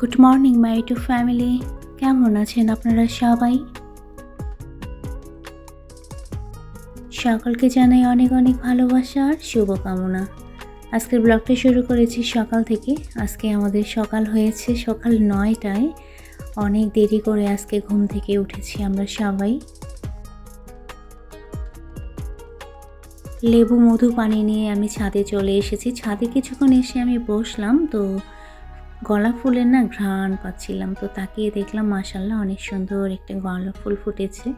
Good morning my to family কেমন আছেন আপনারা সবাই? সকলকে জানাই অনেক অনেক ভালোবাসা আর শুভকামনা। আজকের ব্লগটা শুরু করেছি সকাল থেকে। আজকে আমাদের সকাল হয়েছে সকাল নয়টায়। অনেক দেরি করে আজকে ঘুম থেকে উঠেছি আমরা সবাই। লেবু মধু পানি নিয়ে আমি ছাদে চলে এসেছি। ছাদে কিছুক্ষণ এসে আমি বসলাম, তো গলা ফুলের না ঘ্রাণ পাচ্ছিলাম। তো তাকিয়ে দেখলাম মাসাল্লাহ অনেক সুন্দর একটা গলা ফুল ফুটেছে।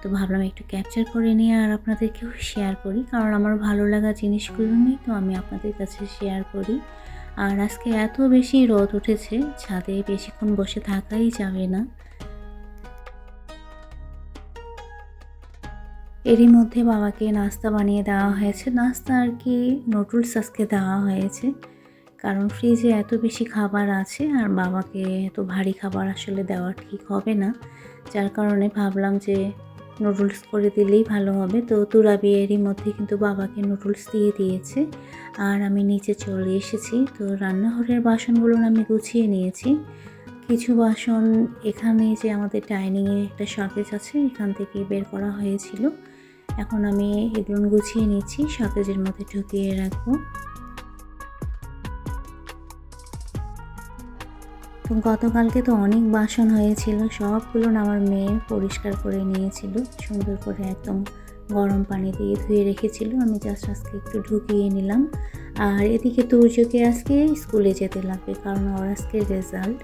তো ভাবলাম একটু ক্যাপচার করে নিয়ে আর আপনাদেরকেও শেয়ার করি, কারণ আমার ভালো লাগা জিনিসগুলো নিয়ে তো আমি আপনাদের কাছে শেয়ার করি। আর আজকে এত বেশি রোদ উঠেছে, ছাদে বেশিক্ষণ বসে থাকাই যাবে না। এরই মধ্যে বাবাকে নাস্তা বানিয়ে দেওয়া হয়েছে। নাস্তা আর কি নুডলস আজকে দেওয়া হয়েছে। কারণ ফ্রিজে এত বেশি খাবার আছে আর বাবাকে এত ভারী খাবার আসলে দেওয়া ঠিক হবে না। যার কারণে ভাবলাম যে নুডলস করে দিলেই ভালো হবে। তো তুরাবি এরই মধ্যে কিন্তু বাবাকে নুডলস দিয়ে দিয়েছে। আর আমি নিচে চলে এসেছি। তো রান্নাঘরের বাসনগুলো আমি গুছিয়ে নিয়েছি। কিছু বাসন এখানে যে আমাদের ডাইনিংয়ে একটা শকেজ আছে, এখান থেকে বের করা হয়েছিল। এখন আমি এগুলো গুছিয়ে নিচ্ছি শকেজের মধ্যে ঢুকিয়ে রাখব। তো গতকালকে তো অনেক বাসন হয়েছিল, সবগুলো আমার মেয়ে পরিষ্কার করে নিয়েছিল, সুন্দর করে একদম গরম পানি দিয়ে ধুয়ে রেখেছিল, আমি জাস্ট আজকে একটু ঢুকিয়ে নিলাম। আর এদিকে তুর্যকে আজকে স্কুলে যেতে লাগবে, কারণ ওর আজকে রেজাল্ট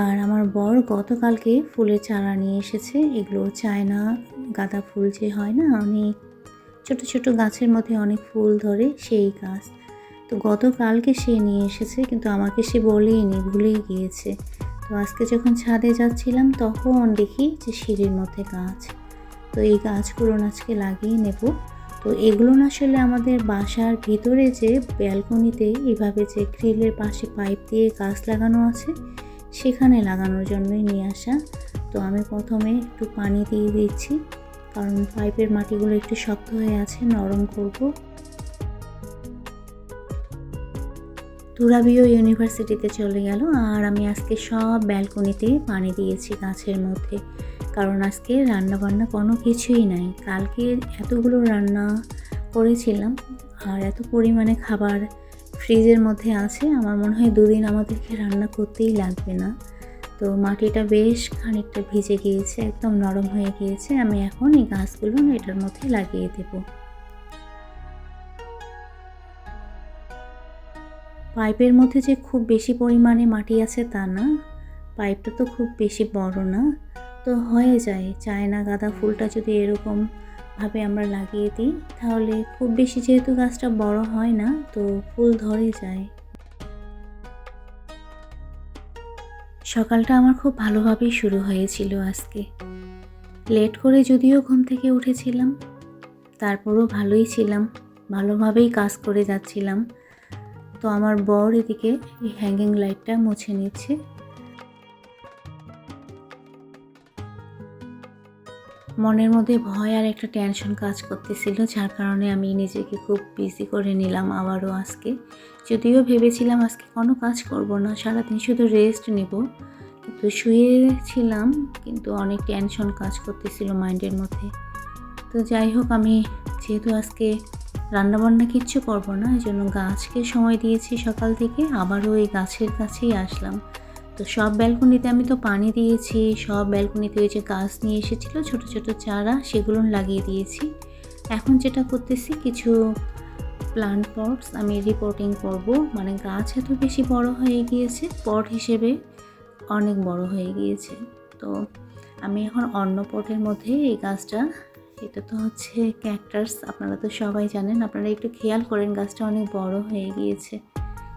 আর আমার বর গতকালকে ফুলের চারা নিয়ে এসেছে, এগুলো চায়না গাঁদা ফুল যে হয় না অনেক ছোট ছোট গাছের মধ্যে অনেক ফুল ধরে সেই গাছ। তো গতকালকে সে নিয়ে এসেছে, কিন্তু আমাকে সে বলেইনি, ভুলেই গিয়েছে। তো আজকে যখন ছাদে যাচ্ছিলাম, তখন দেখি যে সিঁড়ির মধ্যে গাছ। তো এই গাছগুলো আজকে লাগিয়ে নেব। তো এগুলো না আসলে আমাদের বাসার ভিতরে যে ব্যালকনিতে এভাবে যে গ্রিলের পাশে পাইপ দিয়ে গাছ লাগানো আছে, সেখানে লাগানোর জন্যই নিয়ে আসা। তো আমি প্রথমে একটু পানি দিয়ে দিচ্ছি। কারণ পাইপের মাটিগুলো একটু শক্ত হয়ে আছে, নরম করব। তুরাবিও ইউনিভার্সিটিতে চলে গেল আর আমি আজকে সব ব্যালকনিতে পানি দিয়েছি গাছের মধ্যে। কারণ আজকে রান্না বান্না কোনো কিছুই নাই। কালকে এতগুলো রান্না করেছিলাম আর এত পরিমাণে খাবার ফ্রিজের মধ্যে আছে, আমার মনে হয় দুদিন আমাদেরকে রান্না করতেই লাগবে না। তো মাটিটা বেশ খানিকটা ভিজে গিয়েছে, একদম নরম হয়ে গিয়েছে। আমি এখন এই গাছগুলো এটার মধ্যে লাগিয়ে দেব। পাইপের মধ্যে যে খুব বেশি পরিমাণে মাটি আছে তা না, পাইপটা তো খুব বেশি বড় না। তো হয়ে যায়, চায়না গাঁদা ফুলটা যদি এরকম ভাবে আমরা লাগিয়ে দিই, তাহলে খুব বেশি যেহেতু গাছটা বড় হয় না, তো ফুল ধরে যায়। সকালটা আমার খুব ভালোভাবেই শুরু হয়েছিল আজকে। লেট করে যদিও ঘুম থেকে উঠেছিলাম, তারপরও ভালোই ছিলাম, ভালোভাবেই কাজ করে যাচ্ছিলাম। তো আমার বর এদিকে এই হ্যাঙ্গিং লাইটটা মুছে নিচ্ছে। মনের মধ্যে ভয় আর একটা টেনশন কাজ করতেছিল, যার কারণে আমি নিজেকে খুব বিজি করে নিলাম আবারও আজকে। যদিও ভেবেছিলাম আজকে কোনো কাজ করব না, সারাদিন শুধু রেস্ট নেব। কিন্তু শুয়েছিলাম, কিন্তু অনেক টেনশন কাজ করতেছিল মাইন্ডের মধ্যে। তো যাই হোক, আমি যেহেতু আজকে রান্নাবান্না কিচ্ছু করব না এই জন্য গাছকে সময় দিয়েছি সকাল থেকে, আবারও এই গাছের কাছেই আসলাম। তো সব ব্যালকনিতে আমি তো পানি দিয়েছি, সব ব্যালকনিতে ওই যে গাছ নিয়ে এসেছিল, ছোট ছোট চারা, সেগুলো লাগিয়ে দিয়েছি। এখন যেটা করতেছি কিছু প্লান্ট পটস আমি রিপোর্টিং করব। মানে গাছ এত বেশি বড় হয়ে গিয়েছে পট হিসেবে অনেক বড় হয়ে গিয়েছে। তো আমি এখন অন্য পটের মধ্যে এই গাছটা, এটা তো হচ্ছে ক্যাকটাস আপনারা তো সবাই জানেন, আপনারা একটু খেয়াল করেন গাছটা অনেক বড় হয়ে গিয়েছে।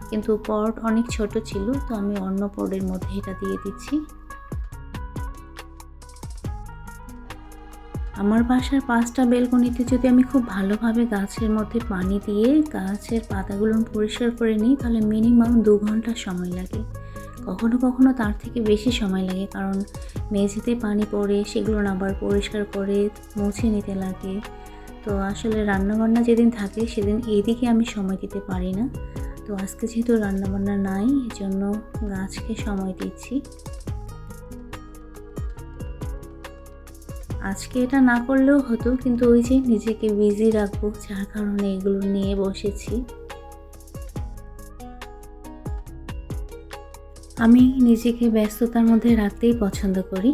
কিন্তু পট অনেক ছোট ছিল, তো আমি অন্য পটের মধ্যে এটা দিয়ে দিচ্ছি। আমার বাসার পাঁচটা বেলকনিতে যদি আমি খুব ভালোভাবে গাছের মধ্যে পানি দিয়ে গাছের পাতাগুলো পরিষ্কার করে নিই, তাহলে মিনিমাম দু ঘণ্টা সময় লাগে। কখনো কখনো তার থেকে বেশি সময় লাগে, কারণ মেঝেতে পানি পড়ে, সেগুলো আবার পরিষ্কার করে মুছে নিতে লাগে। তো আসলে রান্নাবান্না যেদিন থাকে, সেদিন এইদিকে আমি সময় দিতে পারি না। তো আজকে যেহেতু রান্নাবান্না নাই এই জন্য গাছকে সময় দিচ্ছি। আজকে এটা না করলেও হতো, কিন্তু ওই যে নিজেকে বিজি রাখব, যার কারণে এগুলো নিয়ে বসেছি। আমি নিজেকে ব্যস্ততার মধ্যে রাখতেই পছন্দ করি।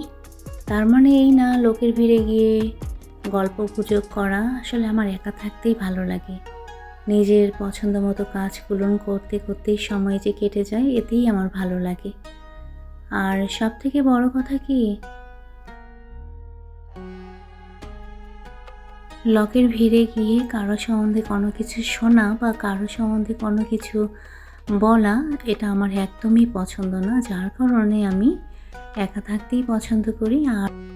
তার মানে এই না, লোকের ভিড়ে গিয়ে গল্প গুজব করা, আসলে আমার একা থাকতেই ভালো লাগে। নিজের পছন্দ মতো কাজগুলো করতে করতেই সময় যে কেটে যায়, এতেই আমার ভালো লাগে। আর সব থেকে বড় কথা কি? লকের ভিড়ে গিয়ে কারও সম্বন্ধে কোনো কিছু শোনা বা কারও সম্বন্ধে কোনো কিছু বলা, এটা আমার একদমই পছন্দ না। যার কারণে আমি একা থাকতেই পছন্দ করি আর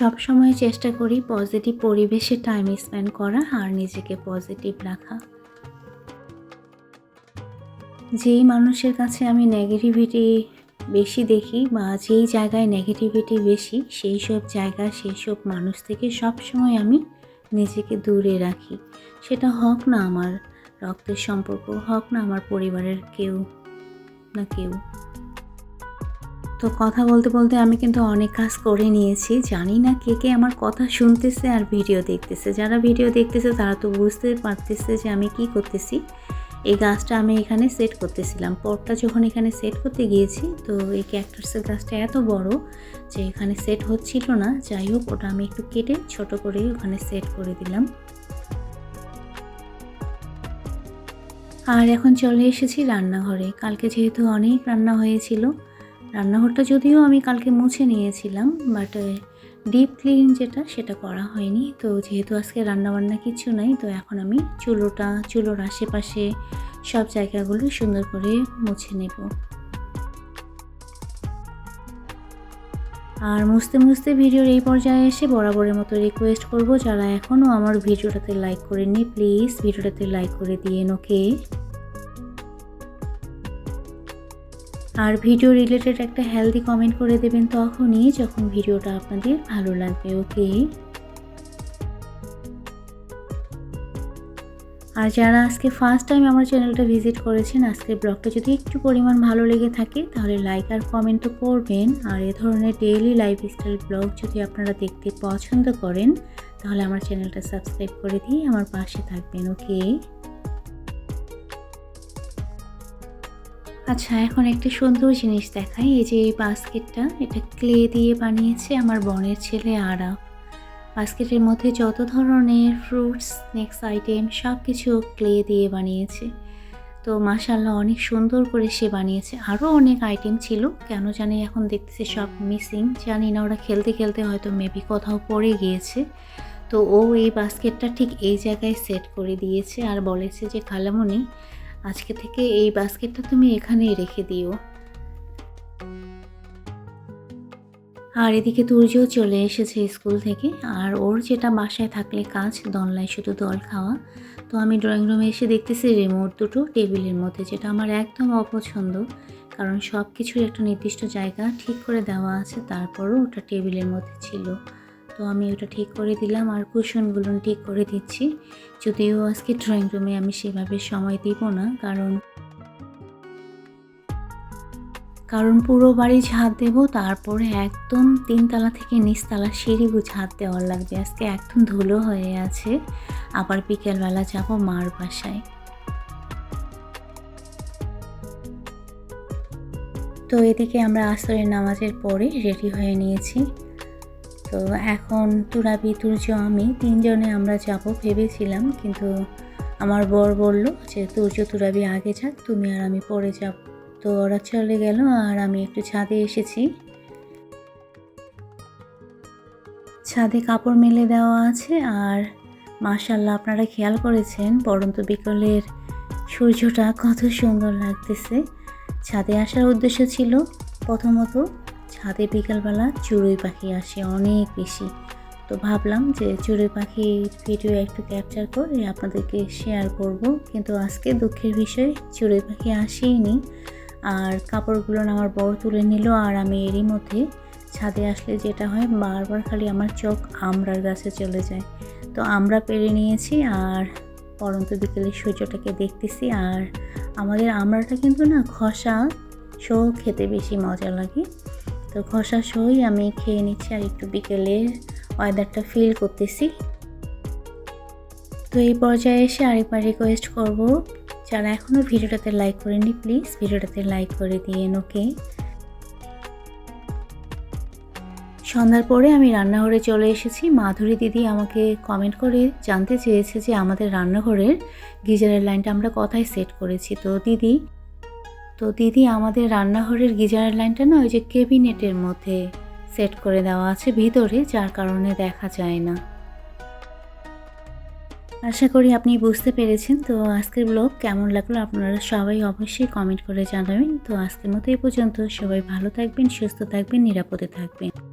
সব সময় চেষ্টা করি পজিটিভ পরিবেশে টাইম স্পেন্ড করা আর নিজেকে পজিটিভ রাখা। যেই মানুষের কাছে আমি নেগেটিভিটি বেশি দেখি বা যেই জায়গায় নেগেটিভিটি বেশি, সেই সব জায়গা, সেই সব মানুষ থেকে সব সময় আমি নিজেকে দূরে রাখি। সেটা হোক না আমার রক্তের সম্পর্ক, হোক না আমার পরিবারের কেউ না কেউ। তো কথা বলতে বলতে আমি কিন্তু অনেক কাজ করে নিয়েছি। জানি না কে কে আমার কথা শুনতেছে আর ভিডিও দেখতেছে। যারা ভিডিও দেখতেছে তারা তো বুঝতে পারতেছে যে আমি কি করতেছি। এই গাছটা আমি এখানে সেট করতেছিলাম। পটটা যখন এখানে সেট করতে গিয়েছি, তো এই ক্যাক্টাসের গাছটা এত বড় যে এখানে সেট হচ্ছিল না। যাই হোক, ওটা আমি একটু কেটে ছোট করে ওখানে সেট করে দিলাম। আর এখন চলে এসেছি রান্নাঘরে। কালকে যেহেতু অনেক রান্না হয়েছিল রান্নাঘরটা যদিও আমি কালকে মুছে নিয়েছিলাম বাট ডিপ ক্লিন যেটা, সেটা করা হয়নি। তো যেহেতু আজকে রান্নাবান্না কিছু নাই, তো এখন আমি চুলোটা, চুলোর আশেপাশে সব জায়গাগুলো সুন্দর করে মুছে নেব। আর মুছতে মুছতে ভিডিওর এই পর্যায়ে এসে বরাবরের মতো রিকোয়েস্ট করব, যারা এখনও আমার ভিডিওটাতে লাইক করেননি প্লিজ ভিডিওটাতে লাইক করে দিয়ে ওকে আর ভিডিও রিলেটেড একটা হেলদি কমেন্ট করে দেবেন তখনই যখন ভিডিওটা আপনাদের ভালো লাগবে ওকে আর যারা আজকে ফার্স্ট টাইম আমার চ্যানেলটা ভিজিট করেছেন, আজকের ব্লগটা যদি একটু পরিমাণ ভালো লেগে থাকে, তাহলে লাইক আর কমেন্ট তো করবেন। আর এ ধরনের ডেইলি লাইফস্টাইল ব্লগ যদি আপনারা দেখতে পছন্দ করেন, তাহলে আমার চ্যানেলটা সাবস্ক্রাইব করে দিয়ে আমার পাশে থাকবেন ওকে আচ্ছা এখন একটা সুন্দর জিনিস দেখাই। এই যে এই বাস্কেটটা, এটা ক্লে দিয়ে বানিয়েছে আমার বোনের ছেলে আরা। বাস্কেটের মধ্যে যত ধরনের ফ্রুটস, স্ন্যাক্স, আইটেম সব কিছু ক্লে দিয়ে বানিয়েছে। তো মাশাল্লাহ অনেক সুন্দর করে সে বানিয়েছে। আরও অনেক আইটেম ছিল, কেন জানি এখন দেখতেছি সব মিসিং। জানি না, ওরা খেলতে খেলতে হয়তো মেবি কোথাও পড়ে গিয়েছে। তো ও এই বাস্কেটটা ঠিক এই জায়গায় সেট করে দিয়েছে আর বলেছে যে খালামণি আজকে থেকে এই বাস্কেটটা তুমি এখানেই রেখে দিও। আর এদিকে তুর্যও চলে এসেছে স্কুল থেকে, আর ওর যেটা বাসায় থাকলে কাজ দনলায় শুধু দল খাওয়া। তো আমি ড্রয়িং রুমে এসে দেখতেছি রিমোট দুটো টেবিলের মধ্যে, যেটা আমার একদম অপছন্দ। কারণ সব কিছুর একটা নির্দিষ্ট জায়গা ঠিক করে দেওয়া আছে, তারপরও ওটা টেবিলের মধ্যে ছিল। তো আমি ওটা ঠিক করে দিলাম আর কুশনগুলো ঠিক করে দিচ্ছি। যদিও আজকে ড্রয়িং রুমে আমি সেভাবে সময় দিব না, কারণ কারণ পুরো বাড়ি ঝাঁট দেব, তারপরে একদম তিনতলা থেকে নিচতলা সিঁড়িও ঝাঁট দেওয়ার লাগবে। আজকে একদম ধুলো হয়ে আছে, আবার বিকেলবেলা যাব মার বাসায়। তো এদিকে আমরা আসরের নামাজের পরে রেডি হয়ে নিয়েছি। তো এখন তুরাবি, তুর্য, আমি তিনজনে আমরা যাব ভেবেছিলাম, কিন্তু আমার বর বলল যে, তুর্য, তুরাবি, আগে যাক, তুমি আর আমি পরে যাব। তো ওরা চলে গেল আর আমি একটু ছাদে এসেছি। ছাদে কাপড় মেলে দেওয়া আছে আর মাশাল্লাহ আপনারা খেয়াল করেছেন পরন্ত বিকলের সূর্যটা কত সুন্দর লাগতেছে। ছাদে আসার উদ্দেশ্য ছিল প্রথমত ছাদে বিকালবেলা চড়ুই পাখি আসে অনেক বেশি। তো ভাবলাম যে চড়ুই পাখির ভিডিও একটু ক্যাপচার করে আপনাদেরকে শেয়ার করব। কিন্তু আজকে দুঃখের বিষয়, চড়ুই পাখি আসেইনি। আর কাপড়গুলো আমার বড় তুলে নিল আর আমি এরই মধ্যে ছাদে আসলে যেটা হয়, বারবার খালি আমার চোখ আমড়ার গাছে চলে যায়। তো আমরা পেরে নিয়েছি আর পরন্ত বিকেলে সূর্যটাকে দেখতেছি আর আমাদের আমড়াটা কিন্তু না খসা শো খেতে বেশি মজা লাগে। তো খসা সই, আমি খেয়ে নিচ্ছি আর একটু বিকেলে ওয়েদারটা ফিল করতেছি। তো এই পর্যায়ে এসে আরেকবার রিকোয়েস্ট করব, যারা এখনও ভিডিওটাতে লাইক করেনি প্লিজ ভিডিওটাতে লাইক করে দিয়েন ওকে সন্ধ্যার পরে আমি রান্নাঘরে চলে এসেছি। মাধুরী দিদি আমাকে কমেন্ট করে জানতে চেয়েছে যে আমাদের রান্নাঘরের গিজারের লাইনটা আমরা কথায় সেট করেছি। তো দিদি তো দিদি, আমাদের রান্নাঘরের গিজারের লাইনটা না ওই যে কেবিনেটের মধ্যে সেট করে দেওয়া আছে ভিতরে, যার কারণে দেখা যায় না। আশা করি আপনি বুঝতে পেরেছেন। তো আজকের ব্লগ কেমন লাগল আপনারা সবাই অবশ্যই কমেন্ট করে জানাবেন। তো আজকের মতো এই পর্যন্ত। সবাই ভালো থাকবেন, সুস্থ থাকবেন, নিরাপদে থাকবেন।